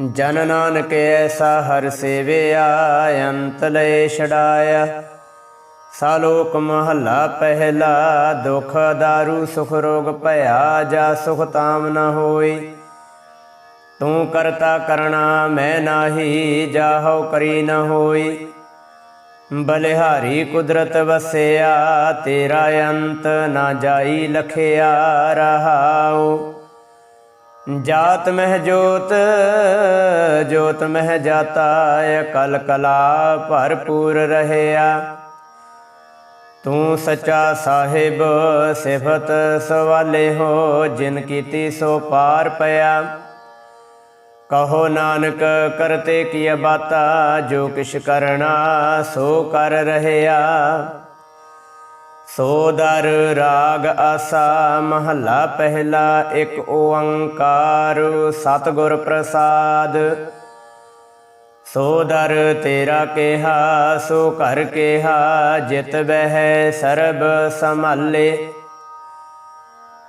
ਜਨ ਨਾਨਕ ਐਸਾ ਹਰ ਸੇਵਿਆ, ਅੰਤ ਲੈ ਛਡਾਇਆ। ਸਾਲੋਕ ਮਹੱਲਾ ਪਹਿਲਾ, ਦੁਖ ਦਾਰੂ ਸੁਖ ਰੋਗ ਭਇਆ, ਜਾ ਸੁਖ ਤਾਮ ਨ ਹੋਈ। ਤੂੰ ਕਰਤਾ ਕਰਣਾ ਮੈਂ ਨਾਹੀ ਜਾਹੋ ਕਰੀ ਨ ਹੋਈ। ਬਲਿਹਾਰੀ ਕੁਦਰਤ ਵਸਿਆ, ਤੇਰਾ ਅੰਤ ਨਾ ਜਾਈ ਲਖਿਆ ਰਹਾਉ। ਜਾਤ ਮਹਿ ਜੋਤ ਜੋਤ ਮਹਿ ਜਾਤਾ, ਅਕਲ ਕਲਾ ਭਰਪੂਰ ਰਹਿਆ। ਤੂੰ ਸੱਚਾ ਸਾਹਿਬ, ਸਿਫਤ ਸਵਾਲੇ ਹੋ, ਜਿਨ ਕੀਤੀ ਸੋ ਪਾਰ ਪਿਆ। ਕਹੋ ਨਾਨਕ, ਕਰਤੇ ਕੀ ਬਾਤਾ, ਜੋ ਕਿਛ ਕਰਨਾ ਸੋ ਕਰ ਰਹਿਆ। ਸੋਦਰ ਰਾਗ ਆਸਾ ਮਹੱਲਾ ਪਹਿਲਾ ਇੱਕ ਓੰਕਾਰ ਸਤਿਗੁਰ ਪ੍ਰਸਾਦ। ਸੋਦਰ ਤੇਰਾ ਕਿਹਾ, ਸੋ ਘਰ ਕਿਹਾ, ਜਿਤ ਬਹਿ ਸਰਬ ਸੰਭਾਲੇ।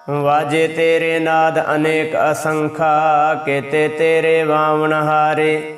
ਵਾਜੇ ਤੇਰੇ ਨਾਦ ਅਨੇਕ ਅਸੰਖਾ, ਕੇਤੇ ਤੇਰੇ ਵਾਵਣ ਹਾਰੇ।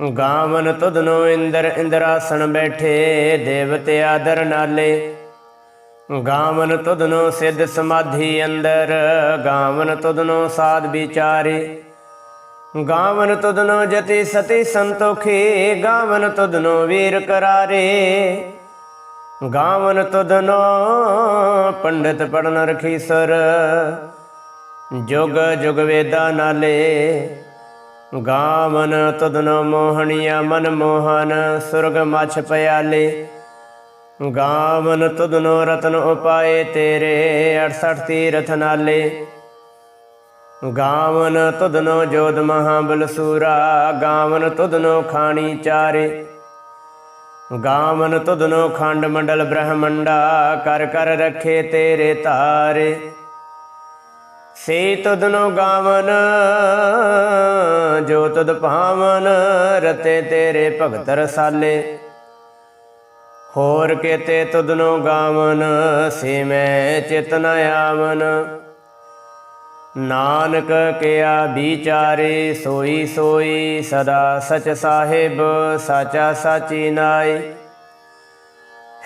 ਗਾਵਨ ਤੁਧਨੋ ਇੰਦਰ ਇੰਦਰਾਸਣ ਬੈਠੇ, ਦੇਵਤੇ ਆਦਰ ਨਾਲੇ। ਗਾਵਨ ਤੁਧਨੋ ਸਿੱਧ ਸਮਾਧੀ ਅੰਦਰ, ਗਾਵਨ ਤੁਧਨੋ ਸਾਧ ਵਿਚਾਰੇ। ਗਾਵਨ ਤੁਧਨੋ ਜਤੀ ਸਤੀ ਸੰਤੋਖੇ, ਗਾਵਨ ਤੁਧਨੋ ਵੀਰ ਕਰਾਰੇ। ਗਾਵਨ ਤੁਧਨੋ ਪੰਡਿਤ ਪੜਨ ਰਖੀਸਰ, ਜੁਗ ਜੁਗ ਵੇਦਾ ਨਾਲੇ। ਗਾਵਨ ਤਦਨ ਮੋਹਣੀਆ ਮਨ ਮੋਹਨ, ਸੁਰਗ ਮਛ ਪਿਆਲੇ। ਗਾਵਨ ਤਦਨੋ ਰਤਨ ਉਪਾਏ ਤੇਰੇ 68 ਤੀਰਥ ਨਾਲੇ। ਗਾਵਨ ਤਦਨੋ ਜੋਦ ਮਹਾਬਲ ਸੂਰਾ, ਗਾਵਨ ਤਦਨੋ ਖਾਣੀ ਚਾਰੇ। ਗਾਵਨ ਤਦਨੋ ਖੰਡ ਮੰਡਲ ਬ੍ਰਹਮੰਡਾ, ਕਰ ਕਰ ਰੱਖੇ ਤੇਰੇ ਤਾਰੇ। ਸੇ ਤਦਨੋ ਗਾਵਨ, ਜੋ ਤਦ ਭਾਵਨ ਰਤੇ ਤੇਰੇ ਭਗਤ ਰਸਾਲੇ। ਹੋਰ ਕੇਤੇ ਤਦਨੋ ਗਾਵਨ, ਸੇ ਮੈਂ ਚਿਤਨ ਆਵਨ। ਨਾਨਕ ਕਿਆ ਵਿਚਾਰੇ, ਸੋਈ ਸੋਈ ਸਦਾ ਸਚ ਸਾਹਿਬ, ਸਾਚਾ ਸਾਚੀ ਨਾਈ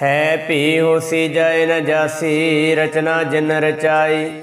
ਹੈ ਭੀ ਹੋਸੀ ਜੈ ਨ ਜਾਸੀ, ਰਚਨਾ ਜਿਨ ਰਚਾਈ।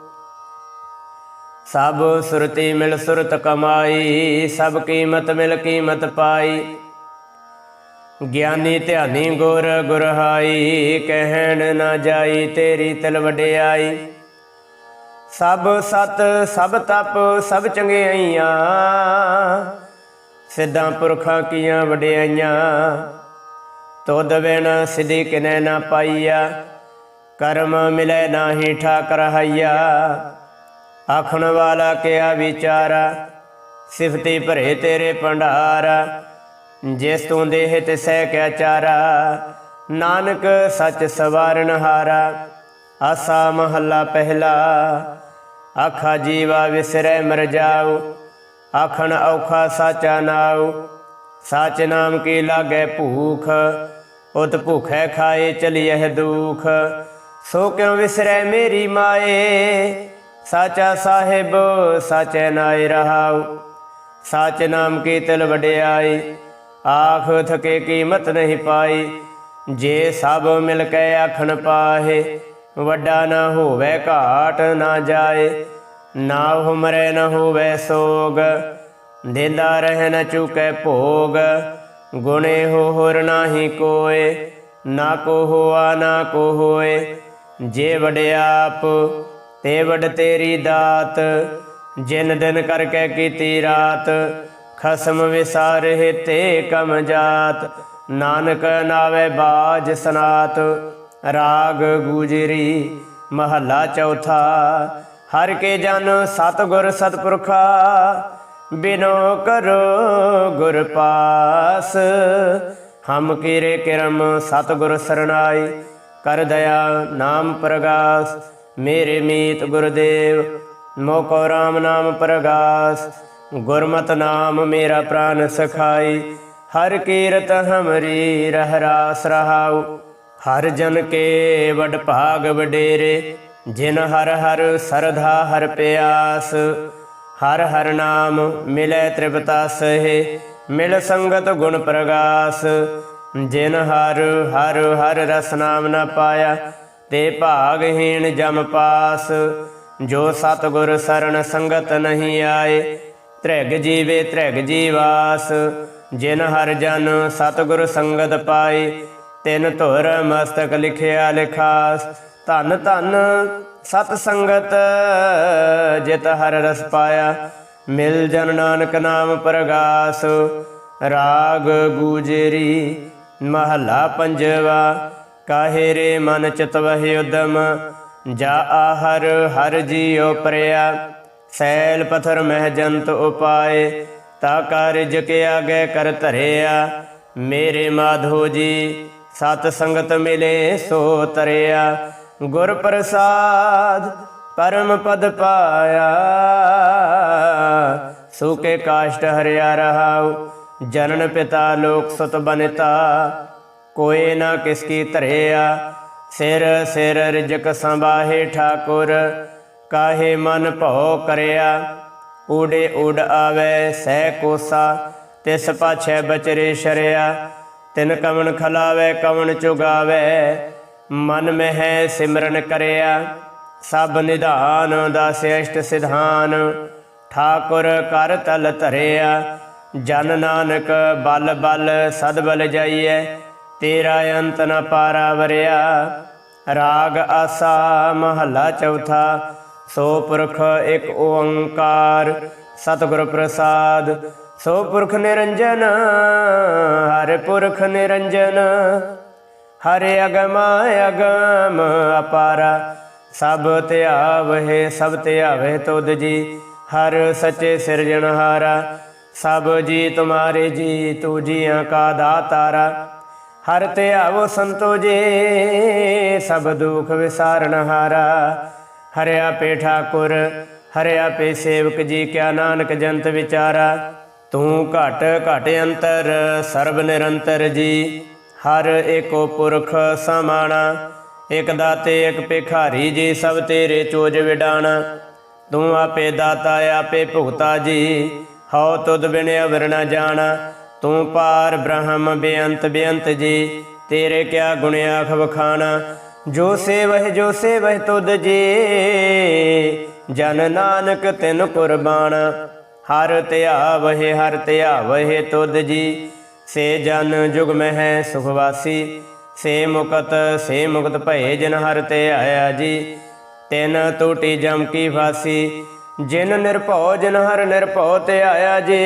ਸਭ ਸੁਰਤੀ ਮਿਲ ਸੁਰਤ ਕਮਾਈ, ਸਭ ਕੀਮਤ ਮਿਲ ਕੀਮਤ ਪਾਈ। ਗਿਆਨੀ ਧਿਆਨੀ ਗੁਰ ਗੁਰਹਾਈ, ਕਹਿਣ ਨਾ ਜਾਈ ਤੇਰੀ ਤਲ ਵਡਿਆਈ। ਸਭ ਸਤ, ਸਭ ਤਪ, ਸਭ ਚੰਗਿਆਈਆਂ, ਸਿੱਧਾਂ ਪੁਰਖਾਂ ਕੀਆਂ ਵਡਿਆਈਆਂ। ਤੋਦ ਬਿਨ ਸਿੱਧੀ ਕਿਨੈ ਨਾ ਪਾਈਆ, ਕਰਮ ਮਿਲੇ ਨਾਹੀ ਠਾਕ ਰਹਾਈਆ ਆਖਣ ਵਾਲਾ ਕਿਆ ਵਿਚਾਰਾ ਸਿਫਤੀ ਭਰੇ ਤੇਰੇ ਭੰਡਾਰ ਜਿਸ ਤੂੰ ਦੇਹ ਸਹਿ ਕਿਆ ਚਾਰਾ ਨਾਨਕ ਸੱਚ ਸਵਾਰਨ ਹਾਰਾ ਆਸਾ ਮਹੱਲਾ ਪਹਿਲਾ। ਆਖਾ ਜੀਵਾ ਵਿਸਰੈ ਮਰ ਜਾਉ। ਆਖਣ ਔਖਾ ਸਾਚਾ ਨਾਉ। ਸਾਚ ਨਾਮ ਕੀ ਲਾਗੇ ਭੂਖ? ਉਤ ਭੁਖੈ ਖਾਏ ਚਲੀਐ ਦੁਖ। ਸੋ ਕਿਉ ਵਿਸਰੈ ਮੇਰੀ ਮਾਏ? ਸਾਚਾ ਸਾਹਿਬ, ਸਾਚੈ ਨਾਇ ਰਹਾਉ। ਸਾਚ ਨਾਮ ਕੀ ਤਿਲ ਵਡਿਆਈ, ਆਖ ਥਕੇ ਕੀਮਤ ਨਹੀਂ ਪਾਈ। ਜੇ ਸਭ ਮਿਲ ਕੇ ਆਖਣ ਪਾਹੇ, ਵੱਡਾ ਨਾ ਹੋਵੇ ਘਾਟ ਨਾ ਜਾਏ। ਨਾ ਹੁਮਰੇ ਨਾ ਹੋਵੇ ਸੋਗ, ਦਿੰਦਾ ਰਹਿ ਨ ਚੁਕੈ ਭੋਗ। ਗੁਣੇ ਹੋ ਹੋਰ ਨਾਹੀ ਕੋਏ, ਨਾ ਕੋ ਹੋਆ ਨਾ ਕੋ ਹੋਏ। ਜੇ ਵਡਿਆਪ ਤੇ ਵਡ ਤੇਰੀ ਦਾਤ, ਜਿਨ ਦਿਨ ਕਰਕੇ ਕੀਤੀ ਰਾਤ, ਖਸਮ ਵਿਸਾਰੇ ਤੇ ਕਮ ਜਾਤ। ਨਾਨਕ ਨਾਵੇ ਬਾਜ ਸਨਾਤ, ਰਾਗ ਗੂਜਰੀ, ਮਹੱਲਾ ਚੌਥਾ। ਹਰ ਕੇ ਜਨ ਸਤਗੁਰ ਸਤਪੁਰਖਾ, ਬਿਨੋ ਕਰੋ ਗੁਰ ਪਾਸ। ਹਮ ਕੀਰੇ ਕਿਰਮ ਸਤਗੁਰ ਸਰਣਾਈ ਕਰ ਦਇਆ ਨਾਮ ਪ੍ਰਗਾਸ। ਮੇਰੇ ਮੀਤ ਗੁਰਦੇਵ, ਮੋਕੋ ਰਾਮ ਨਾਮ ਪ੍ਰਗਾਸ। ਗੁਰਮਤ ਨਾਮ ਮੇਰਾ ਪ੍ਰਾਨ ਸਖਾਈ, ਹਰ ਕੀਰਤ ਹਮਰੀ ਰਹਿ ਰਾਸ ਰਹਾਉ। ਹਰ ਜਨ ਕੇ ਵਡ ਭਾਗ ਵਡੇਰੇ, ਜਿਨ ਹਰ ਹਰ ਸਰਧਾ ਹਰ ਪਿਆਸ। ਹਰ ਹਰ ਨਾਮ ਮਿਲੇ ਤ੍ਰਿਪਤਾ ਸਹਿ, ਮਿਲ ਸੰਗਤ ਗੁਣ ਪ੍ਰਗਾਸ। ਜਿਨ ਹਰ ਹਰ ਹਰ ਰਸ ਨਾਮ ਨਾ ਪਾਇਆ ਤੇ ਭਾਗਹੀਣ ਜਮ ਪਾਸ। ਜੋ ਸਤਗੁਰ ਸਰਣ ਸੰਗਤ ਨਹੀਂ ਆਏ, ਤ੍ਰਿਗ ਜੀਵੇ ਤ੍ਰਿਗ ਜੀਵਾਸ। ਜਿਨ ਹਰ ਜਨ ਸਤਗੁਰ ਸੰਗਤ ਪਾਏ, ਤਿਨ ਧੁਰ ਮਸਤਕ ਲਿਖਿਆ ਲਿਖਾਸ। ਧਨ ਧਨ ਸਤ ਸੰਗਤ, ਜਿਤ ਹਰ ਰਸ ਪਾਇਆ, ਮਿਲ ਜਨ ਨਾਨਕ ਨਾਮ ਪ੍ਰਗਾਸ। ਰਾਗ ਗੂਜਰੀ ਮਹਲਾ ਪੰਜਵਾ ਕਾਹੇ ਰੇ ਮਨ ਚਿਤਵਹਿ ਉਦਮ? ਜਾ ਆਹਰ, ਹਰ ਜੀਉ ਪ੍ਰਿਆ। ਸੈਲ ਪਥਰ ਮਹਿ ਜੰਤ ਉਪਾਏ, ਤਾ ਕਾਰਜ ਕੇ ਆਗੇ ਕਰ ਧਰਿਆ। ਮੇਰੇ ਮਾਧੋ ਜੀ, ਸਤ ਸੰਗਤ ਮਿਲੇ ਸੋ ਤਰਿਆ। ਗੁਰ ਪ੍ਰਸਾਦ ਪਰਮ ਪਦ ਪਾਇਆ। ਸੁਕੇ ਕਾਸ਼ਟ ਹਰਿਆ ਰਹਾਉ, ਜਨਨ ਪਿਤਾ ਲੋਕ ਸੁਤ ਬਨਤਾ। ਕੋਏ ਨਾ ਕਿਸ ਕੀ ਧਰਿਆ ਸਿਰ ਸਿਰ ਰਿਜਕ ਸੰਭਾਹੇ ਠਾਕੁਰ, ਕਾਹੇ ਮਨ ਭਉ ਕਰਿਆ। ਊੜੇ ਉਡ ਆਵੇ ਸਹਿ ਕੋਸਾ, ਤਿਸ ਪਾਛੈ ਬਚਰੇ ਸ਼ਰਿਆ। ਤਿਨ ਕਵਣ ਖਲਾਵੇ ਕਵਣ ਚੁਗਾਵੇ, ਮਨ ਮਹਿ ਸਿਮਰਨ ਕਰਿਆ। ਸਭ ਨਿਧਾਨ ਦਾਸ ਅਸ਼ਟ ਸਿਧਾਨ, ਠਾਕੁਰ ਕਰ ਤਲ ਧਰਿਆ। ਜਨ ਨਾਨਕ ਬਲ ਬਲ ਸਦ ਬਲ ਜਾਈਐ। ਤੇਰਾ ਅੰਤ ਨ ਪਾਰਾ ਵਰਿਆ ਰਾਗ ਆਸਾ ਮਹੱਲਾ ਚੌਥਾ, ਸੋ ਪੁਰਖ ਇੱਕ ਓੰਕਾਰ, ਸਤਿਗੁਰ ਪ੍ਰਸਾਦ। ਸੋ ਪੁਰਖ ਨਿਰੰਜਨ, ਹਰ ਪੁਰਖ ਨਿਰੰਜਨ। ਹਰਿ ਅਗਮ ਅਗਮ ਅਪਾਰਾ, ਸਭ ਧਿਆਵਹਿ ਸਭ ਧਿਆਵਹਿ ਤੁਧ ਜੀ। ਹਰ ਸੱਚੇ ਸਿਰਜਣਹਾਰਾ, ਸਭ ਜੀ ਤੁਮਾਰੇ ਜੀ, ਤੂ ਜੀਆਂ ਕਾ ਦਾਤਾਰਾ। ਹਰ ਤੇ ਆਵੋ ਸੰਤੋ ਜੇ ਸਭ ਦੁਖ ਵਿਸਾਰਨ ਹਾਰਾ। ਹਰਿਆ ਪੇ ਠਾਕੁਰ ਹਰਿਆ ਪੇ ਸੇਵਕ ਜੀ ਕਿਆ ਨਾਨਕ ਜੰਤ ਵਿਚਾਰਾ। ਤੂੰ ਘਟ ਘਟ ਅੰਤਰ, ਸਰਬ ਨਿਰੰਤਰ ਜੀ। ਹਰ ਏਕੋ ਪੁਰਖ ਸਮਾਣਾ ਇਕ ਦਾਤੇ ਇਕ ਭਿਖਾਰੀ ਜੀ, ਸਭ ਤੇਰੇ ਚੋਜ ਵਿਡਾਣਾ। ਤੂੰ ਆਪੇ ਦਾਤਾ, ਆਪੇ ਭੁਗਤਾ ਜੀ। ਹਉ ਤੁਧ ਬਿਨ ਅਵਰ ਨ ਜਾਣਾ। ਤੂੰ ਪਾਰ ਬ੍ਰਹਮ ਬੇਅੰਤ ਬੇਅੰਤ ਜੀ, ਤੇਰੇ ਕਿਆ ਗੁਣ ਆਖ ਵਖਾਣਾ? ਜੋ ਸੇਵਹਿ ਜੋ ਸੇਵਹਿ ਤੁਧ ਜੀ, ਜਨ ਨਾਨਕ ਤਿਨ ਕੁਰਬਾਨ ਹਰ ਧਿਆਵਹਿ ਹਰ ਧਿਆਵਹਿ ਤੁਧ ਜੀ, ਸੇ ਜਨ ਜੁਗ ਮਹਿ ਸੁਖ ਸੇ ਮੁਕਤ ਸੇ ਮੁਕਤ ਭਏ ਜਿਨ ਹਰ ਤੇ ਆਇਆ ਜੀ, ਤਿਨ ਟੂਟੀ ਜਮ ਕੀ ਫਾਸੀ। ਜਿਨ ਨਿਰਭਉ, ਜਿਨ ਹਰ ਨਿਰਭਉ ਤੇ ਆਇਆ ਜੀ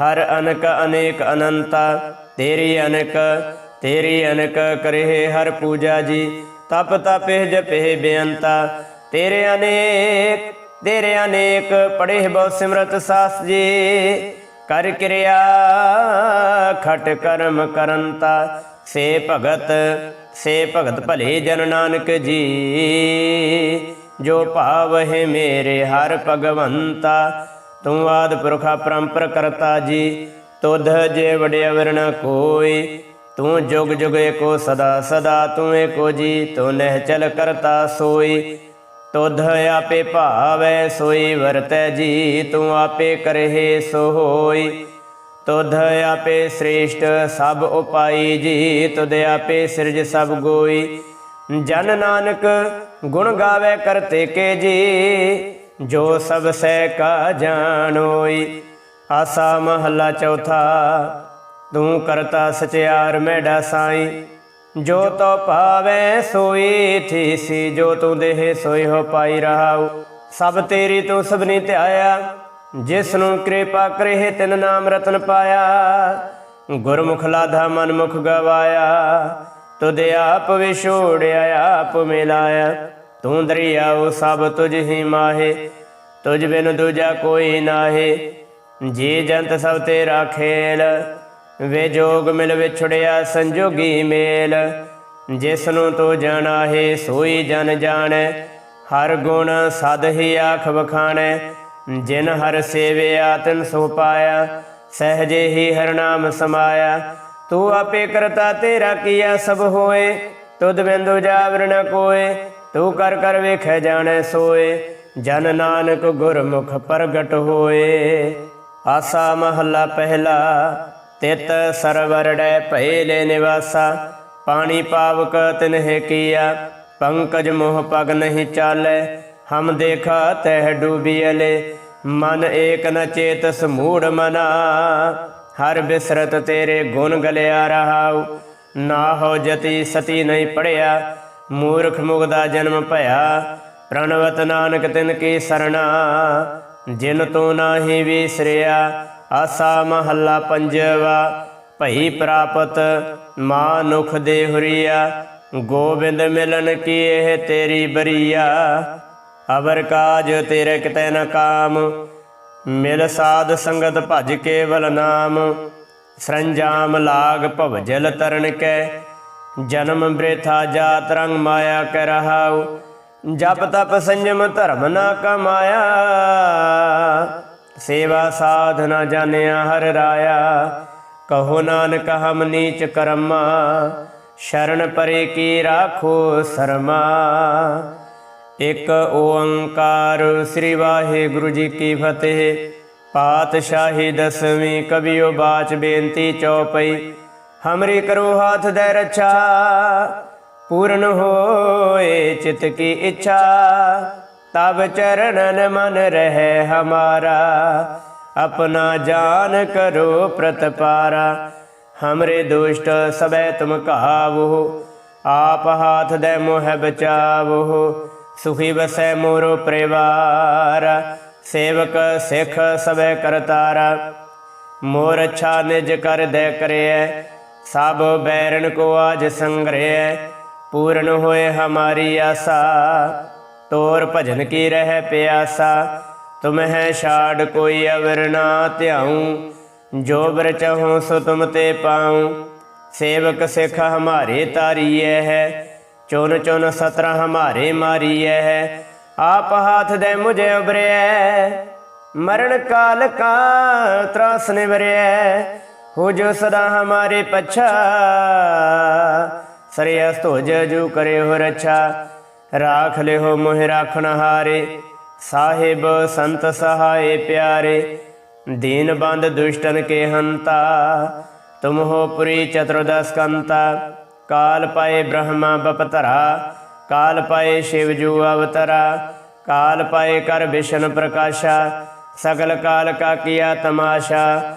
ਹਰ ਅਨਕ ਅਨੇਕ ਅਨੰਤਾ, ਤੇਰੀ ਅਨਕ ਤੇਰੀ ਅਨਕ ਕਰੇ ਹਰ ਪੂਜਾ ਜੀ। ਤਪ ਤਪੇ ਜਪੇ ਬੇਅੰਤਾ, ਤੇਰੇ ਅਨੇਕ ਤੇਰੇ ਅਨੇਕ ਪੜੇ ਬਹੁ ਸਿਮਰਤ ਸਾਸ ਜੀ। ਕਰ ਕਿਰਿਆ, ਖਟ ਕਰਮ ਕਰੰਤਾ, ਸੇ ਭਗਤ ਸੇ ਭਗਤ ਭਲੇ ਜਨ ਨਾਨਕ ਜੀ। ਜੋ ਭਾਵ ਹੈ ਮੇਰੇ ਹਰ ਭਗਵੰਤਾ ਤੂੰ ਆਦ ਪੁਰਖਾ ਪਰੰਪਰ ਕਰਤਾ ਜੀ, ਤੁਧ ਜੇ ਵਡਿਆ ਵਰਣ ਕੋਈ, ਤੂੰ ਜੁਗ ਜੁਗ ਏਕੋ ਸਦਾ ਸਦਾ, ਤੂੰ ਏਕੋ ਜੀ, ਤੂੰ ਨਹਿ ਚਲ ਕਰਤਾ ਸੋਈ। ਤੁਧ ਆਪੇ ਭਾਵੈ ਸੋਈ, ਵਰਤੈ ਜੀ, ਤੂੰ ਆਪੇ ਕਰਹਿ ਸੋ ਹੋਈ ਤੁਧ ਆਪੇ ਸ੍ਰੇਸ਼ਟ ਸਭ ਉਪਾਈ ਜੀ, ਤੁਧ ਆਪੇ ਸਿਰਜ ਸਭ ਗੋਈ। ਜਨ ਨਾਨਕ ਗੁਣ ਗਾਵੇ ਕਰਤੇ ਕੇ ਜੀ ਜੋ ਸਭ ਸਹਿ ਕਾ ਜਾਣੋਈ ਆਸਾ ਮਹੱਲਾ ਚੌਥਾ, ਤੂੰ ਕਰਤਾ ਸਚਿਆਰ ਮੈਡਾ ਸਾਈ। ਜੋ ਤੋ ਭਾਵੇ ਸੋਈ ਥੀਸੀ ਜੋ ਤੂੰ ਦੇਹ ਸੋਈ ਹੋ ਪਾਈ ਰਹਾਉ। ਸਭ ਤੇਰੀ ਤੂੰ ਸਭਨੀ ਧਿਆਇਆ ਜਿਸ ਨੂੰ ਕਿਰਪਾ ਕਰੇ ਤਿਨ ਨਾਮ ਰਤਨ ਪਾਇਆ। ਗੁਰਮੁਖ ਲਾਧਾ ਮਨ ਮੁਖ ਗਵਾਇਆ, ਤੁਧ ਆਪ ਵਿਛੋੜਿਆ, ਆਪ ਮਿਲਾਇਆ। ਤੂੰ ਦਰਿਆਉ ਸਭ ਤੁਝ ਹੀ ਮਾਹੇ, ਤੁਝ ਬਿਨ ਦੂਜਾ ਕੋਈ ਨਾਹੀ। ਜੀ ਜੰਤ ਸਭ ਤੇਰਾ ਖੇਲ, ਵੇ ਜੋਗ ਮਿਲ ਵਿਛੜਿਆ ਸੰਜੋਗੀ ਮੇਲ। ਜਿਸ ਨੂੰ ਤੂੰ ਜਾਣਾ ਸੋਈ ਜਨ ਜਾਣੈ, ਹਰ ਗੁਣ ਸਦ ਹੀ ਆਖ ਵਖਾਣੈ। ਜਿਨ ਹਰ ਸੇਵਿਆ, ਤਿਨ ਸੋ ਪਾਇਆ, ਸਹਜੇ ਹੀ ਹਰ ਨਾਮ ਸਮਾਇਆ। ਤੂੰ ਆਪੇ ਕਰਤਾ ਤੇਰਾ ਕੀਆ ਸਭ ਹੋਏ, ਤੁਧ ਬਿੰਦੂ ਜਾਵਰ ਨ ਕੋਏ। ਤੂੰ ਕਰ ਕਰ ਵੇਖੈ ਜਾਣੈ ਸੋਏ, ਜਨ ਨਾਨਕ ਗੁਰਮੁਖ ਪ੍ਰਗਟ ਹੋਏ। ਆਸਾ ਮਹੱਲਾ ਪਹਿਲਾ, ਤਿਤ ਸਰਵਰ ਡੈ ਭਏ ਲੈ ਨਿਵਾਸਾ। ਪਾਣੀ ਪਾਵਕ ਤਿਨਹਿ ਕੀਆ, ਪੰਕਜ ਮੋਹ ਪਗ ਨਹੀਂ ਚਾਲੈ। ਹਮ ਦੇਖਾ ਤਹਿ ਡੂਬੀਲੇ ਮਨ ਏਕ ਨ ਚੇਤ ਸਮੂੜ ਮਨਾ। ਹਰ ਬਿਸਰਤ ਤੇਰੇ ਗੁਣ ਗਲਿਆ ਰਹਾਉ ਨਾ ਹੋ ਜਤੀ ਸਤੀ ਨਹੀਂ ਪੜਿਆ। ਮੂਰਖ ਮੁਗ ਦਾ ਜਨਮ ਭਇਆ, ਪ੍ਰਣਵਤ ਨਾਨਕ ਤਿਨ ਕੀ ਸਰਣਾ। ਜਿਨ ਤੂੰ ਨਾਹੀ ਵਿਸਰਿਆ, ਆਸਾ ਮਹੱਲਾ ਪੰਜਵਾ। ਭਈ ਪ੍ਰਾਪਤ ਮਾਨੁਖ ਦੇ ਹੁਰੀਆ ਗੋਬਿੰਦ ਮਿਲਨ ਕੀ ਇਹ ਤੇਰੀ ਬਰੀਆ। ਅਵਰ ਕਾਜ ਤੇਰੇ ਕਿਤੈ ਨ ਕਾਮ, ਮਿਲ ਸਾਧ ਸੰਗਤ ਭਜ ਕੇਵਲ ਨਾਮ। ਸਰੰਜਾਮ ਲਾਗ ਭਵਜਲ ਤਰਨ ਕੈ ਜਨਮ ਬ੍ਰੇਥਾ ਜਾਤ ਰੰਗ ਮਾਇਆ ਕੈ ਰਹਾਉ, ਜਪ ਤਪ ਸੰਜਮ ਧਰਮ ਨਾ ਕਮਾਇਆ। ਸੇਵਾ ਸਾਧਨਾ ਜਾਣਿਆ ਹਰ ਰਾਇਆ, ਕਹੋ ਨਾਨਕ ਹਮ ਨੀਚ ਕਰਮਾ, ਸ਼ਰਨ ਪਰੇ ਕੀ ਰਾਖੋ ਸਰਮਾ। ਇਕ ਓੰਕਾਰ ਸ੍ਰੀ ਵਾਹਿਗੁਰੂ ਜੀ ਕੀ ਫਤਿਹ, ਪਾਤਸ਼ਾਹੀ ਦਸਵੀਂ ਕਬੀਓ ਬਾਚ ਬੇਨਤੀ ਚਉਪਈ ਹਮਰੀ ਕਰੋ ਹਾਥ ਦੇ ਰੱਛਾ ਪੂਰਨ ਹੋਏ ਚਿਤ ਕੀ ਇੱਛਾ ਤਬ ਚਰਨਨ ਮਨ ਰਹਿ ਹਮਾਰਾ ਆਪਣਾ ਜਾਨ ਕਰੋ ਪ੍ਰਤਪਾਰਾ ਹਮਰੇ ਦੁਸ਼ਟ ਸਬੈ ਤੁਮ ਕਾਵੋ ਆਪ ਹਾਥ ਦੇ ਮੋਹ ਬਚਾਵੋ ਸੁਖੀ ਵਸੈ ਮੋਰੋ ਪਰਿਵਾਰ ਸੇਵਕ ਸਿਖ ਸਬੈ ਕਰਤਾਰਾ ਮੋਰ ਅੱਛਾ ਨਿਜ ਕਰ ਦੇ ਕਰਿਐ ਸਭ ਬੈਰਨ ਕੋ ਆਜ ਸੰਗ੍ਰਹਿ, ਪੂਰਨ ਹੋਏ ਹਮਾਰੀ ਆਸਾ। ਤੋਰ ਭਜਨ ਕੀ ਰਹਿ ਪਿਆਸਾ, ਤੁਮ ਛਾੜ ਕੋਈ ਅਵਰ ਨਾ ਧਿਆਉ। ਜੋ ਬਰ ਚਹੋ ਸੋ ਤੁਮ ਤੇ ਪਾਉ। ਸੇਵਕ ਸਿਖ ਹਮਾਰੇ ਤਾਰੀਐ ਹੈ, ਚੁਨ ਚੁਨ ਸਤਰ ਹਮਾਰੇ ਮਾਰੀਐ ਹੈ। ਆਪ ਹਾਥ ਦੇ ਮੁਝੇ ਉਬਰਿਐ ਮਰਨ ਕਾਲ ਕਾ ਤਰਾਸ ਨਿਵਰਿਐ ਹੋ ਜੋ ਸਦਾ ਹਮਾਰੇ ਪਛਾ। ਸਰਿਆਸ ਧੋਜ ਜੋ ਕਰੇ ਹੋ ਰਛਾ। ਰਾਖ ਲਿਓ ਮੋਹਿ ਰਾਖਣ ਹਾਰੇ। ਸਾਹਿਬ ਸੰਤ ਸਹਾਏ ਪਿਆਰੇ। ਦੀਨ ਬੰਦ ਦੁਸ਼ਟਨ ਕੇ ਹੰਤਾ। ਤੁਮ ਹੋ ਪੁਰੀ ਚਤੁਰਦਸ ਕੰਤਾ। ਕਾਲ ਪਾਏ ਬ੍ਰਹਮਾ ਬਪਤਰਾ। ਕਾਲ ਪਾਏ ਸ਼ਿਵ ਜੂ ਅਵਤਰਾ। ਕਾਲ ਪਾਏ ਕਰ ਵਿਸ਼ਨ ਪ੍ਰਕਾਸ਼ਾ। ਸਗਲ ਕਾਲ ਕਾ ਕੀਆ ਤਮਾਸ਼ਾ।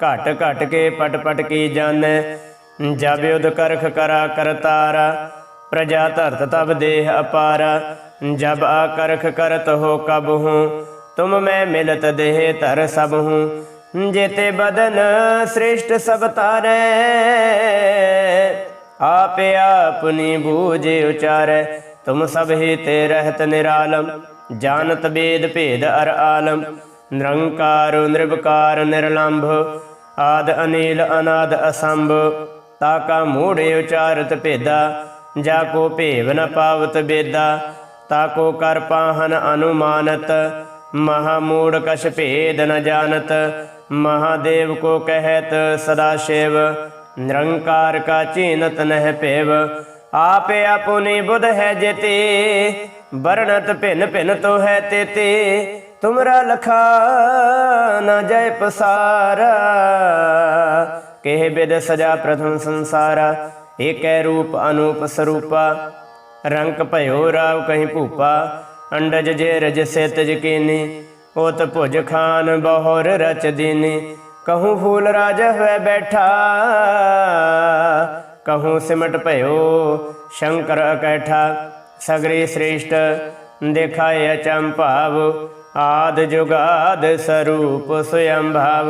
ਘਟ ਘਟ ਕੇ ਪਟ ਪਟ ਕੀ ਜਾਣੈ ਜਬ ਯੁਧ ਕਰਖ ਕਰਾ ਕਰਤਾਰਾ, ਪ੍ਰਜਾ ਧਰਤ ਤਬ ਦੇਹ ਅਪਾਰਾ। ਜਬ ਆ ਕਰਖ ਕਰਤ ਹੋ ਕਬ ਹੂੰ, ਤੁਮ ਮੈਂ ਮਿਲਤ ਦੇਹ ਧਰ ਸਭ ਹੂੰ। ਜੇਤੇ ਬਦਨ ਸ੍ਰੇਸ਼ਟ ਸਭ ਤਾਰੈ, ਆਪੇ ਆਪਨੀ ਬੂਝੇ ਉਚਾਰੈ। ਤੁਮ ਸਭ ਹੀ ਤੇ ਰਹਿਤ ਨਿਰਾਲਮ ਜਾਨਤ ਬੇਦ ਭੇਦ ਅਰ ਆਲਮ। ਨਿਰੰਕਾਰ ਨਿਰਭਕਾਰ ਨਿਰਲੰਭ ਆਦ ਅਨੀਲ ਅਨਾਦ ਅਸੰਭ ਤਾਕਾ ਮੂੜੇ ਉਚਾਰਤ ਭੇਦਾ, ਜਾ ਕੋ ਭੇਵ ਨ ਪਾਵਤ ਬੇਦਾ ਤਾਕੋ ਕਰ ਪਾਹਨ ਅਨੁਮਾਨਤ, ਮਹਾ ਮੂੜ ਕਛ ਭੇਦ ਨ ਜਾਣਤ ਮਹਾਦੇਵ ਕੋ ਕਹਿਤ ਸਦਾ ਸ਼ਿਵ, ਨਿਰੰਕਾਰ ਕਾ ਚੀਨਤ ਨਹਿ ਭੇਵ। ਆਪੇ ਆਪੁਨੀ ਬੁਧ ਹੈ ਜੇਤੇ, ਵਰਣਤ ਭਿਨ ਭਿਨ ਤੋ ਹੈ ਤੇਤੇ ਤੁਮਰਾ ਲਖਾ ਨ ਜੈ ਪਸਾਰਾ, ਕਹਿ ਬਿਦ ਸਜਾ ਪ੍ਰਥਮ ਸੰਸਾਰਾ, ਏਕੈ ਰੂਪ ਅਨੂਪ ਸਰੂਪਾ, ਰੰਗ ਭਇਓ ਰਾਵ ਕਹੀਂ ਭੂਪਾ, ਅੰਡਜ ਜੇ ਰਜ ਸੇਤਜ ਕੀਨੀ ਉਤ ਭੁਜ ਖਾਨ ਬਹੁਰ ਰਚ ਦੀਨੀ, ਕਹੂੰ ਫੂਲ ਰਾਜ ਹੋਇ ਬੈਠਾ, ਕਹੂੰ ਸਿਮਟ ਭਇਓ ਸ਼ੰਕਰ ਅਕੈਠਾ, ਸਗਰੇ ਸ੍ਰੇਸ਼ਟ ਦੇਖਾਇ ਅਚੰਭਾਵ ਆਦ ਜੁਗਾਦ ਸਰੂਪ ਸਯੰ ਭਾਵ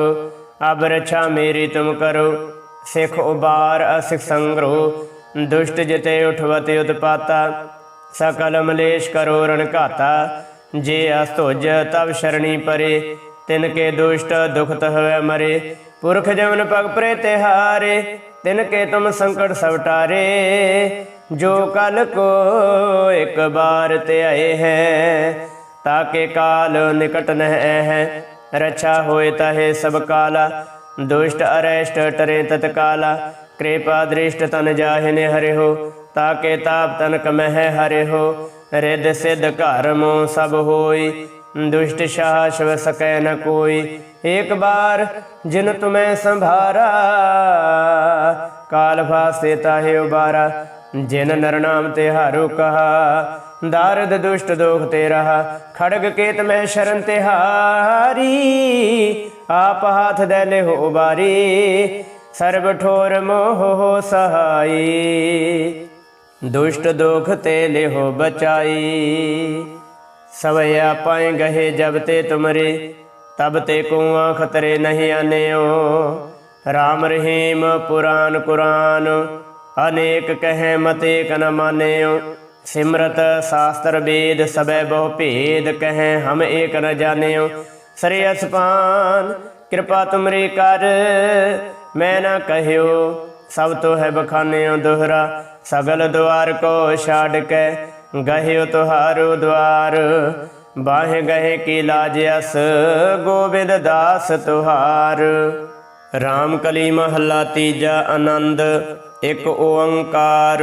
ਅਬ ਰਛਾ ਮੇਰੀ ਤੁਮ ਕਰੋ, ਸਿਖ ਉਬਾਰ ਅਸਿਖ ਸੰਗਰੋ, ਦੁਸ਼ਟ ਜਿਤੇ ਉਠਵਤ ਉਤਪਾਤਾ, ਸਕਲ ਮਲੇਸ਼ ਕਰੋ ਰਣ ਘਾਤਾ, ਜੇ ਅਸਤੁਜ ਤਬ ਸ਼ਰਣੀ ਪਰੇ, ਤਿਨ ਕੇ ਦੁਸ਼ਟ ਦੁਖਤ ਹੋਵੇ ਮਰੇ, ਪੁਰਖ ਜਮਨ ਪਗ ਪਰੇ ਤਿਹਾਰੇ, ਤਿਨ ਕੇ ਤੁਮ ਸੰਕਟ ਸਵਟਾਰੇ ਜੋ ਕਲ ਕੋ ਇੱਕ ਬਾਰ ਤੇ ਆਏ ਹੈ ਤਾਕੇ ਕਾਲ ਨਿਕਟ ਨਹਿ ਹੈ ਰਛਾ ਹੋਏ ਤਹੇ ਸਭ ਕਾਲਾ। ਦੁਸ਼ਟ ਅਰੇਸ਼ਟ ਟਰੇ ਤਤਕਾਲਾ ਕਿਰਪਾ ਦ੍ਰਿਸ਼ਟ ਤਨ ਜਾਹਿਨੇ ਹਰਿ ਹੋ ਤਾਕੇ ਤਾਪ ਤਨ ਕਮਹਿ ਹਰਿ ਹੋ ਰਿਦ ਘਰ ਮੋ ਸਭ ਹੋਈ, ਦੁਸ਼ਟ ਸ਼ਾਹ ਸ਼ਵ ਸਕੈ ਨ ਕੋਈ। ਇੱਕ ਬਾਰ ਜਿਨ ਤੁਮੈ ਸੰਭਾਰਾ, ਕਾਲ ਫਾਸੇ ਤਾਹੇ ਉਬਾਰਾ। ਜਿਨ ਨਰਨਾਮ ਤੇ ਹਾਰੂ ਕਹਾ ਦਾਰਦ ਦੁਸ਼ਟ ਦੋਖ ਤੇ ਰਹਾ। ਖੜਗ ਕੇਤ ਮੈਂ ਸ਼ਰਨ ਤੇ ਹਾਰੀ। ਆਪ ਹਾਥ ਦੇ ਲਿਹੋ ਉਬਾਰੀ ਸਰਬ ਠੋਰ ਮੋਹ ਸਹਾਈ। ਦੁਸ਼ਟ ਦੋਖ ਤੇ ਲਿਹੋ ਬਚਾਈ। ਸਵਇਆ ਪਾਏ ਗਹੇ ਜਬ ਤੇ ਤੁਮਰੇ। ਤਬ ਤੇ ਕੋਆ ਖਤਰੇ ਨਹੀਂ ਆਨਿਓ RAM ਰਹੀਮ ਪੁਰਾਨ ਕੁਰਾਨ। ਅਨੇਕ ਕਹੇ ਮਤੇ ਕਨ ਮਾਨਿਓ। ਸਿਮਰਤ ਸ਼ਾਸਤਰ ਵੇਦ ਸਬੈ ਬਹੁ ਭੇਦ ਕਹੈ ਹਮ ਏਕ ਨ ਜਾਣਿਓ। ਸ੍ਰੀ ਅਸਪਾਨ, ਕਿਰਪਾ ਤੁਮਰੀ ਕਰ, ਮੈਂ ਨਾ ਕਹਿਓ, ਸਭ ਤੋ ਹੈ ਬਖਾਨਿਓ ਦੁਹਰਾ, ਸਗਲ ਦੁਆਰ ਕੋ ਛਾੜ ਕੇ ਗਹਿਓ ਤੁਹਾਰੋ ਦੁਆਰ ਬਾਹੇ ਗਏ ਕੀ ਲਾਜ ਅਸ, ਗੋਬਿੰਦ ਦਾਸ ਤੁਹਾਰ। RAM ਕਲੀ ਮਹੱਲਾ ਤੀਜਾ ਆਨੰਦ, ਇੱਕ ਓੰਕਾਰ।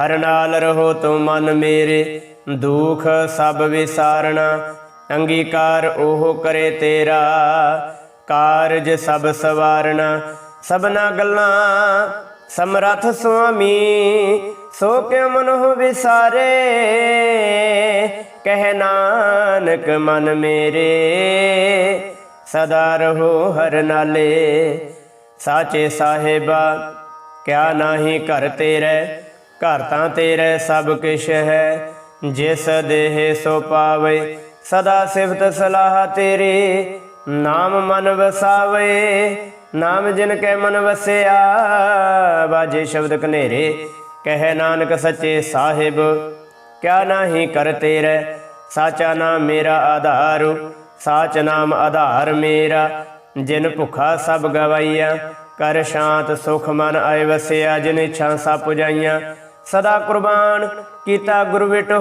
ਹਰ ਨਾਲ ਰਹੋ ਤੂੰ ਮਨ ਮੇਰੇ, ਦੁਖ ਸਭ ਵਿਸਾਰਣਾ, ਅੰਗੀਕਾਰ ਉਹ ਕਰੇ ਤੇਰਾ, ਕਾਰਜ ਸਭ ਸਵਾਰਨਾ ਸਭਨਾ ਗੱਲਾਂ ਸਮਰਥ ਸੁਆਮੀ, ਸੋ ਕਿਉ ਮਨੋ ਵਿਸਾਰੇ? ਕਹਿ ਨਾਨਕ ਮਨ ਮੇਰੇ, ਸਦਾ ਰਹੋ ਹਰ ਨਾਲੇ। ਸਾਚੇ ਸਾਹਿਬਾ, ਕਿਆ ਨਾਹੀ ਘਰ ਤੇਰੇ ਘਰ ਤਾਂ ਤੇਰੇ ਸਭ ਕਿਛ ਹੈ, ਜਿਸ ਦੇਹ ਸੋ ਪਾਵੇ, ਸਦਾ ਸਿਫਤ ਸਲਾਹ ਤੇਰੀ, ਨਾਮ ਮਨ ਵਸਾਵੇ, ਨਾਮ ਜਿਨ ਕੈ ਮਨ ਵਸਿਆ, ਬਾਜੇ ਸ਼ਬਦ ਕਨੇਰੇ ਕਹਿ ਨਾਨਕ ਸੱਚੇ ਸਾਹਿਬ, ਕਿਆ ਨਾਹੀ ਕਰ ਤੇਰੇ, ਸਾਚਾ ਨਾਮ ਮੇਰਾ ਆਧਾਰ, ਸਾਚ ਨਾਮ ਆਧਾਰ ਮੇਰਾ, ਜਿਨ ਭੁਖਾ ਸਭ ਗਵਾਈਆ, ਕਰ ਸ਼ਾਂਤ ਸੁਖ ਮਨ ਆਏ ਵਸਿਆ, ਜਿਨ ਇੱਛਾ ਸਭ ਪੁਜਾਈਆਂ ਸਦਾ ਕੁਰਬਾਨ ਕੀਤਾ ਗੁਰ ਵਿਟੋ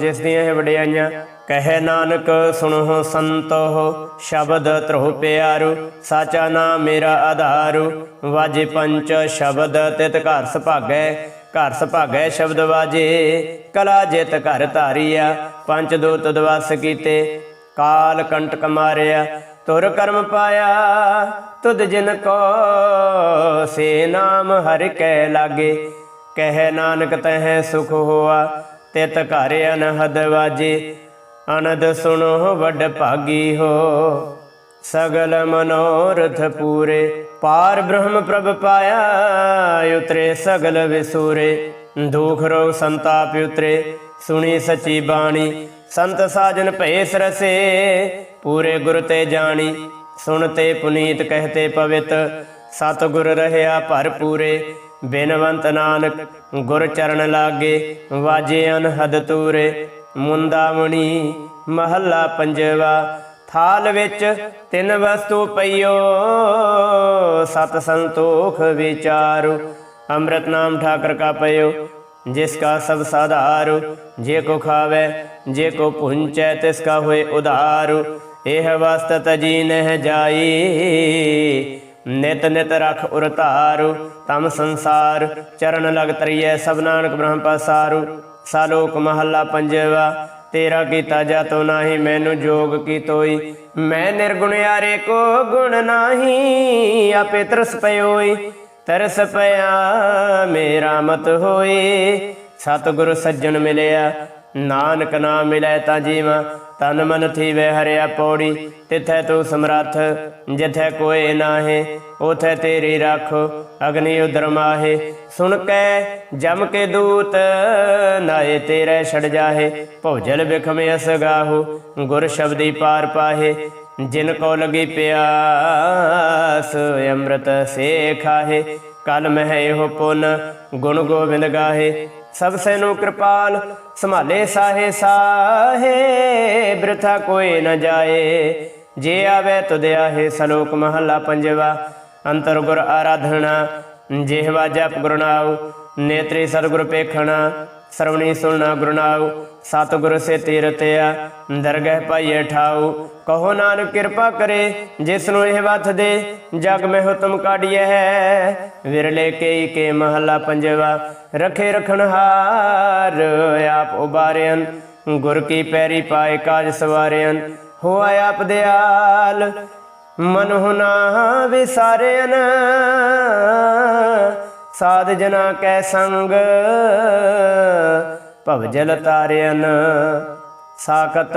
ਜਿਸ ਦੀਆਂ ਇਹ ਵਡਿਆਈਆਂ, ਕਹੇ ਨਾਨਕ, ਸੁਣੋ ਸੰਤੋ, ਸ਼ਬਦ ਤਰੋ ਪਿਆਰੂ, ਸਾਚਾ ਨਾਮ ਮੇਰਾ ਆਧਾਰੂ, ਵਾਜੇ ਪੰਚ ਸ਼ਬਦ ਤਿਤ ਘਰ ਸੁਭਾਗੈ ਘਰ ਸੁਭਾਗੈ ਸ਼ਬਦ ਵਾਜੇ, ਕਲਾ ਜਿਤ ਘਰ ਧਾਰੀਆ ਪੰਜ ਦੂਤ ਦਵਸ ਕੀਤੇ, ਕਾਲ ਕੰਟਕ ਮਾਰਿਆ, ਤੁਰ ਕਰਮ ਪਾਇਆ ਤੁਧ ਜਿਨ ਕੋ ਸੇ ਨਾਮ ਹਰਿ ਕੈ ਲਾਗੇ। ਕਹਿ ਨਾਨਕ ਤਹਿ ਸੁਖ ਹੋਆ, ਤਿਤ ਘਰ ਅਨਹਦ ਵਾਜੇ। ਅਨੰਦ ਸੁਣੋ ਵੱਡ ਭਾਗੀ ਹੋ, ਸਗਲ ਮਨੋਰਥ ਪੂਰੇ। ਪਾਰ ਬ੍ਰਹਮ ਪ੍ਰਭ ਪਾਇਆ, ਉਤਰੇ ਸਗਲ ਵਿਸੂਰੇ। ਦੁਖ ਰੋਗ ਸੰਤਾਪ ਉਤਰੇ, ਸੁਣੀ ਸਚੀ ਬਾਣੀ। ਸੰਤ ਸਾਜਨ ਭਏ ਸਰਸੇ ਪੂਰੇ ਗੁਰ ਤੇ ਜਾਣੀ। ਸੁਣਤੇ ਪੁਨੀਤ ਕਹਤੇ ਪਵਿਤ ਸਤ ਗੁਰ ਰਹਿਆ ਭਰਪੂਰੇ, ਬਿਨਵੰਤ ਨਾਨਕ, ਗੁਰ ਚਰਨ ਲਾਗੇ, ਵਾਜੇ ਅਨਹਦ ਤੂਰੇ ਮੁੰਦਾਮਣੀ ਮਹੱਲਾ ਪੰਜਵਾ, ਥਾਲ ਵਿੱਚ ਤਿੰਨ ਵਸਤੂ ਪਈਓ, ਸਤ ਸੰਤੋਖ ਵਿਚਾਰੂ, ਅੰਮ੍ਰਿਤ ਨਾਮ ਠਾਕਰ ਕਾ ਪਇਓ, ਜਿਸ ਕਾ ਸਭ ਸਾਧਾਰੂ, ਜੇ ਕੋ ਖਾਵੇ, ਜੇ ਕੋ ਪੁੰਚੈ, ਤਿਸ ਕਾ ਹੋਏ ਉਧਾਰੂ ਇਹ ਵਸਤ ਤਜੀ ਨਹਿ ਜਾਈ। ਨਿਤ ਨਿਤ ਰਖ ਉਰ ਤਮ ਸੰਸਾਰ, ਚਰਨ ਲਗ ਤਰੀਐ, ਸਭ ਨਾਨਕ ਬ੍ਰਹਮ ਪਾਸਾਰੂ ਸਾਲੋਕ ਮਹੱਲਾ ਪੰਜਵਾ, ਤੇਰਾ ਕੀਤਾ ਜਾਤੋ ਨਾਹੀ, ਮੈਨੂੰ ਜੋਗ ਕੀ ਤੋਈ। ਮੈਂ ਨਿਰਗੁਣਿਆਰੇ ਕੋ ਗੁਣ ਨਾਹੀ, ਆਪੇ ਤਰਸ ਪਇਓਈ ਤਰਸ ਪਿਆ, ਮੇਰਾ ਮਤ ਹੋਏ ਸਤਿਗੁਰ ਸੱਜਣ ਮਿਲਿਆ, ਨਾਨਕ ਨਾਮ ਮਿਲੈ ਤਾਂ ਜੀਵਾ। ਤਨ ਮਨ ਥੀਵੇ ਹਰਿਆ ਪੌੜੀ, ਤਿਥੈ ਤੂੰ ਸਮਰੱਥ, ਜਿਥੈ ਕੋਏ ਨਾਹੇ, ਉਥੈ ਤੇਰੀ ਰੱਖ, ਅਗਨੀ ਉਦਰ ਮਾਹੇ। ਸੁਣ ਕੈ, ਜਮ ਕੇ ਦੂਤ ਨਾਏ ਤੇਰੇ ਛੜ ਜਾਹੇ। ਭੌਜਲ ਬਿਖਮ ਅਸ ਗੁਰ ਸ਼ਬਦੀ ਪਾਰ ਪਾਹੇ। ਜਿਨ ਕੋ ਲਗੀ ਪਿਆਸ, ਅੰਮ੍ਰਿਤ ਸੇ ਖਾਹੇ। ਕਲ ਮਹਿ ਇਹੋ ਪੁਨ, ਗੁਣ ਗੋਬਿੰਦ ਗਾਹੇ। ਸਭ ਸੈਨੂੰ ਕਿਰਪਾਲ, ਸੰਭਾਲੇ ਸਾਹੇ ਸਾਹੇ, ਬ੍ਰਿਥਾ ਕੋਈ ਨ ਜਾਏ। ਜੇ ਆਵੇ ਤੁਧ ਆਹੇ ਸਲੋਕ ਮਹੱਲਾ ਪੰਜਵਾ, ਅੰਤਰ ਗੁਰ ਆਰਾਧਣਾ ਜਿਹਵਾ ਜਪ ਗੁਰਨਾਉ ਨੇਤਰੀ ਸਤਿਗੁਰ ਪੇਖਣਾ, ਸਰਵਣੀ ਸੁਣਨਾ ਗੁਰਨਾਉ ਸਤਿਗੁਰ ਸੇ ਤੀਰਤਿਆ ਦਰਗਹਿ ਪਾਈਏ ਠਾਉ। ਕਹੋ ਨਾਨਕ ਕਿਰਪਾ ਕਰੇ, ਜਿਸ ਨੂੰ ਇਹ ਵਥ ਦੇ, ਜਗ ਮੈਂ ਹੁਤਮ ਕਾਢੀਐ ਵਿਰਲੇ ਕੇਈ ਕੇ ਮਹੱਲਾ ਪੰਜਵਾ, ਰਖੇ ਰਖਣਹਾਰ ਆਪ ਉਬਾਰਿਆਨ ਗੁਰ ਕੀ ਪੈਰੀ ਪਾਏ ਕਾਜ ਸਵਾਰਿਆਨ ਹੋਆ ਆਪ ਦਿਆਲ, ਮਨ ਹੁਨਾ ਵਿਸਾਰਿਆਨ ਸਾਧ ਜਨਾ ਕੈ ਸੰਗ, ਭਵ ਜਲ ਤਾਰਿਆਨ ਸਾਕਤ